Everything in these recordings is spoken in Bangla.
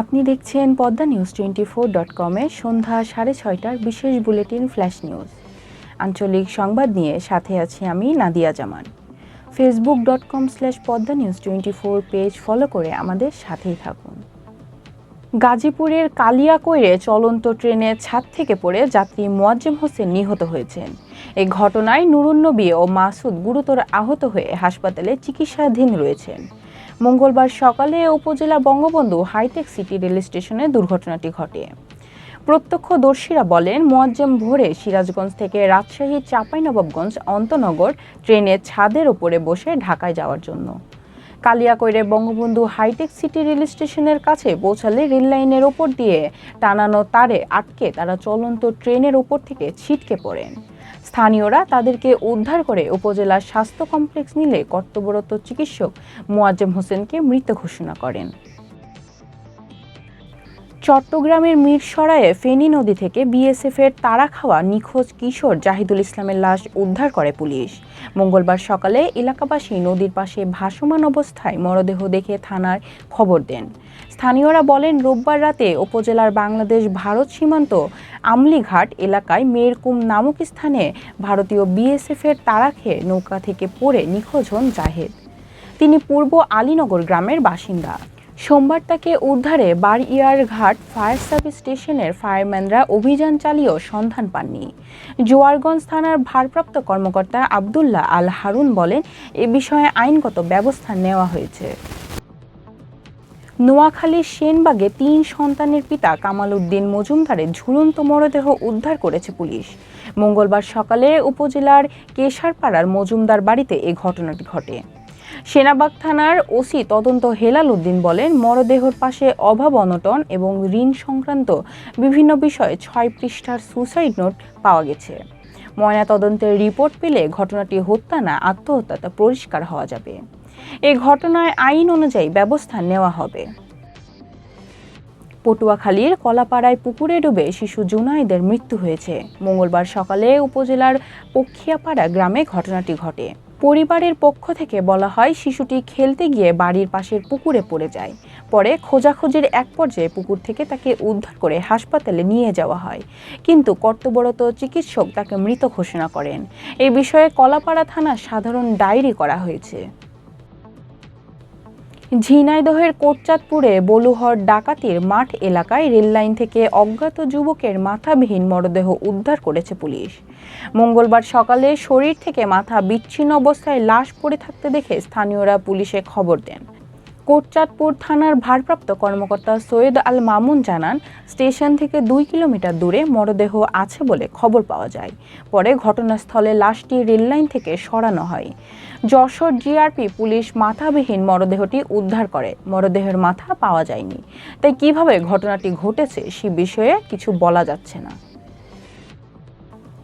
আপনি দেখছেন Padma news twenty four dot কমে সন্ধ্যা সাড়ে ছয়টার বিশেষ বুলেটিন ফ্ল্যাশ নিউজ। আঞ্চলিক সংবাদ নিয়ে সাথে আছি আমি Nadia Zaman. Facebook dot com slash Padma news twenty four page follow করে আমাদের সাথেই থাকুন। গাজীপুরের কালিয়াকৈরে চলন্ত ট্রেনের ছাদ থেকে পড়ে যাত্রী মোয়াজ্জেম হোসেন নিহত হয়েছেন। এই ঘটনায় নুরুন্নবী ও মাসুদ গুরুতর আহত হয়ে হাসপাতালে চিকিৎসাধীন রয়েছেন। মঙ্গলবার সকালে উপজেলা বঙ্গবন্ধু হাইটেক সিটি রেল স্টেশনে দুর্ঘটনাটি ঘটে। প্রত্যক্ষদর্শীরা বলেন, মোয়াজ্জেম ভোরে সিরাজগঞ্জ থেকে রাজশাহী চাঁপাইনবাবগঞ্জ অন্তনগর ট্রেনের ছাদের ওপরে বসে ঢাকায় যাওয়ার জন্য। কালিয়াকৈরে বঙ্গবন্ধু হাইটেক সিটি রেল স্টেশনের কাছে পৌঁছালে রেল লাইনের ওপর দিয়ে টানানো তারে আটকে তারা চলন্ত ট্রেনের ওপর থেকে ছিটকে পড়েন। স্থানীয়রা তাদেরকে উদ্ধার করে উপজেলার স্বাস্থ্য কমপ্লেক্স নিলে কর্তব্যরত চিকিৎসক মোয়াজ্জেম হোসেনকে মৃত ঘোষণা করেন। চট্টগ্রামের মিরসরায়ে ফেনী নদী থেকে বিএসএফের তারা খাওয়া নিখোঁজ কিশোর জাহিদুল ইসলামের লাশ উদ্ধার করে পুলিশ। মঙ্গলবার সকালে এলাকাবাসী নদীর পাশে ভাসমান অবস্থায় মরদেহ দেখে থানায় খবর দেন। স্থানীয়রা বলেন, রোববার রাতে উপজেলার বাংলাদেশ ভারত সীমান্ত আমলিঘাট এলাকায় মেরকুম নামক স্থানে ভারতীয় বিএসএফের তারা খেয়ে নৌকা থেকে পড়ে নিখোঁজ হন জাহেদ। তিনি পূর্ব আলীনগর গ্রামের বাসিন্দা। সোমবার তাকে উদ্ধারে বারইয়ার ঘাট ফায়ার সার্ভিস স্টেশনের ফায়ারম্যানরা অভিযান চালিয়েও সন্ধান পাননি। জোয়ারগঞ্জ থানার ভারপ্রাপ্ত কর্মকর্তা আবদুল্লাহ আল হারুন বলেন, এ বিষয়ে আইনগত ব্যবস্থা নেওয়া হয়েছে। নোয়াখালীর সেনবাগে তিন সন্তানের পিতা কামাল উদ্দিন মজুমদারের ঝুলন্ত মরদেহ উদ্ধার করেছে পুলিশ। মঙ্গলবার সকালে উপজেলার কেশারপাড়ার মজুমদার বাড়িতে এ ঘটনাটি ঘটে। সেনাবাগ থানার ওসি তদন্ত হেলাল উদ্দিন বলেন, মরদেহর পাশে অভাব অনটন এবং ঋণ সংক্রান্ত বিভিন্ন বিষয়ে ছয় পৃষ্ঠার সুসাইড নোট পাওয়া গেছে। ময়নাতদন্তের রিপোর্ট পেলে ঘটনাটি হত্যা না আত্মহত্যা তা পরিষ্কার হওয়া যাবে। এ ঘটনায় আইন অনুযায়ী ব্যবস্থা নেওয়া হবে। পটুয়াখালীর কলাপাড়ায় পুকুরে ডুবে শিশু জুনাইদের মৃত্যু হয়েছে। মঙ্গলবার সকালে উপজেলার পক্ষিয়াপাড়া গ্রামে ঘটনাটি ঘটে। পরিবারের পক্ষ থেকে বলা হয়, শিশুটি খেলতে গিয়ে বাড়ির পাশের পুকুরে পড়ে যায়। পরে খোঁজাখোঁজির এক পর্যায়ে পুকুর থেকে তাকে উদ্ধার করে হাসপাতালে নিয়ে যাওয়া হয়। কিন্তু কর্তব্যরত চিকিৎসক তাকে মৃত ঘোষণা করেন। এ বিষয়ে কলাপাড়া থানা সাধারণ ডায়েরি করা হয়েছে। ঝিনাইদহের কোটচাঁদপুরে বলুহর ডাকাতির মাঠ এলাকায় রেললাইন থেকে অজ্ঞাত যুবকের মাথাবিহীন মরদেহ উদ্ধার করেছে পুলিশ। মঙ্গলবার সকালে শরীর থেকে মাথা বিচ্ছিন্ন অবস্থায় লাশ পড়ে থাকতে দেখে স্থানীয়রা পুলিশে খবর দেন। কোটচাঁদপুর থানার ভারপ্রাপ্ত কর্মকর্তা সৈয়দ আল মামুন জানান, স্টেশন থেকে দুই কিলোমিটার দূরে মরদেহ আছে বলে খবর পাওয়া যায়। পরে ঘটনাস্থলে লাশটি রেললাইন থেকে সরানো হয়। যশোর জিআরপি পুলিশ মাথাবিহীন মরদেহটি উদ্ধার করে। মরদেহের মাথা পাওয়া যায়নি। তাই কীভাবে ঘটনাটি ঘটেছে সে বিষয়ে কিছু বলা যাচ্ছে না।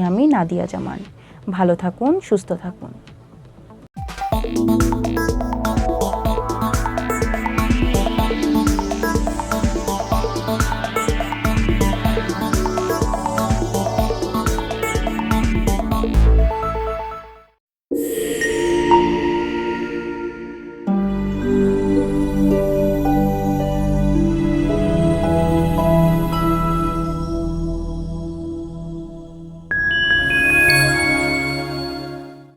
আমি নাদিয়া জামান। ভালো থাকুন সুস্থ থাকুন।